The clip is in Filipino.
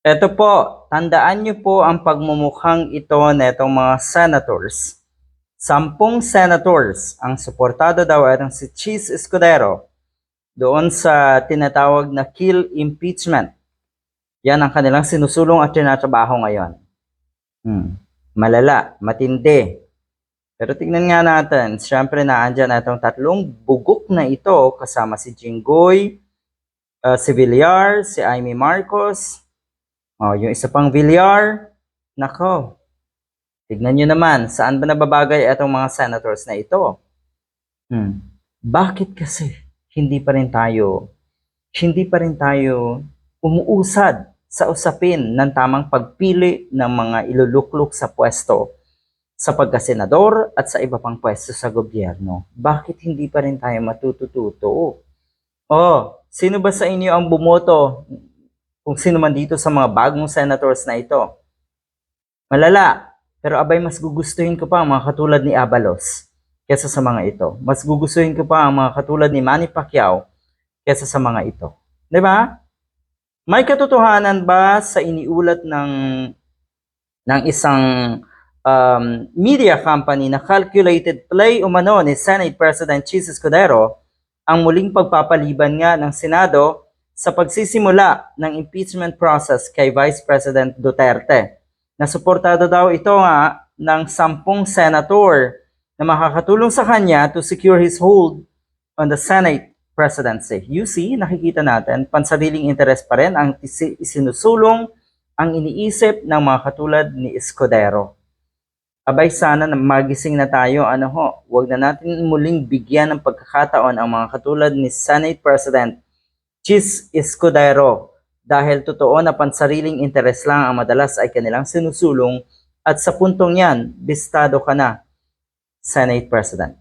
Ito po, tandaan niyo po ang pagmumukhang ito netong mga senators. Sampung senators ang suportado daw ay si Cheese Escudero doon sa tinatawag na kill impeachment. Yan ang kanilang sinusulong at tinatrabaho ngayon. Hmm. Malala, matindi. Pero tignan nga natin, syempre na itong tatlong bugok na ito kasama si Jinggoy, uh, si Villar, si Amy Marcos, oh, yung isa pang Villar, nako, tignan nyo naman, saan ba nababagay itong mga senators na ito? Hmm. Bakit kasi hindi pa rin tayo, hindi pa rin tayo umuusad sa usapin ng tamang pagpili ng mga iluluklok sa pwesto sa pagkasenador at sa iba pang pwesto sa gobyerno. Bakit hindi pa rin tayo matutututo? Oh, sino ba sa inyo ang bumoto kung sino man dito sa mga bagong senators na ito? Malala, pero abay mas gugustuhin ko pa ang mga katulad ni Abalos kesa sa mga ito. Mas gugustuhin ko pa ang mga katulad ni Manny Pacquiao kesa sa mga ito. ba? May katotohanan ba sa iniulat ng ng isang um, media company na calculated play umano ni Senate President Chis Escudero ang muling pagpapaliban nga ng Senado sa pagsisimula ng impeachment process kay Vice President Duterte. Nasuportado daw ito nga ng sampung senator na makakatulong sa kanya to secure his hold on the Senate presidency. You see, nakikita natin, pansariling interes pa rin ang isi- isinusulong ang iniisip ng mga katulad ni Escudero. Abay sana na magising na tayo, ano ho, wag na natin muling bigyan ng pagkakataon ang mga katulad ni Senate President Chis Escudero dahil totoo na pansariling interes lang ang madalas ay kanilang sinusulong at sa puntong yan, bistado ka na, Senate President.